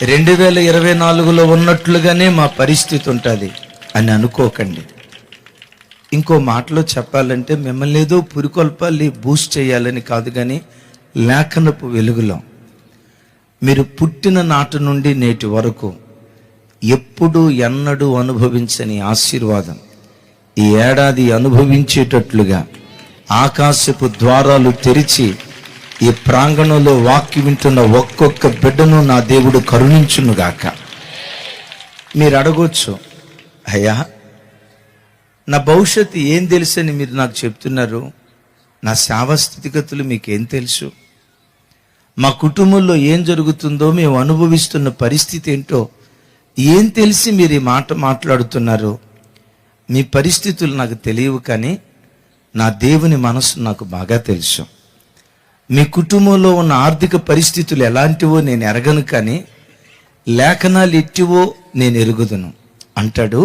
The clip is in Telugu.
రెండు వేల ఇరవై నాలుగులో ఉన్నట్లుగానే మా పరిస్థితి ఉంటుంది అని అనుకోకండి. ఇంకో మాటలో చెప్పాలంటే మిమ్మల్ని ఏదో పురికొల్పాలి బూస్ట్ చేయాలని కాదు కానీ లేఖనపు వెలుగులో. మీరు పుట్టిన నాటి నుండి నేటి వరకు ఎప్పుడు ఎన్నడూ అనుభవించని ఆశీర్వాదం. ఈ ఏడాది అనుభవించేటట్లుగా ఆకాశపు ద్వారాలు తెరిచి ఈ ప్రాంగణంలో వాక్యం వింటున్న ఒక్కొక్క బిడ్డను నా దేవుడు కరుణించునుగాక. మీరు అడగొచ్చు అయ్యా నా భవిష్యత్తు ఏం తెలుసని మీరు నాకు చెప్తున్నారు? నా సేవ స్థితిగతులు మీకేం తెలుసు? మా కుటుంబంలో ఏం జరుగుతుందో మేము అనుభవిస్తున్న పరిస్థితి ఏంటో ఏం తెలిసి మీరు ఈ మాట మాట్లాడుతున్నారు? మీ పరిస్థితులు నాకు తెలియవు కానీ నా దేవుని మనసు నాకు బాగా తెలుసు. మీ కుటుంబంలో ఉన్న ఆర్థిక పరిస్థితులు ఎలాంటివో నేను ఎరగను కానీ లేఖనాలు ఎట్టివో నేను ఎరుగుదును. అంటాడు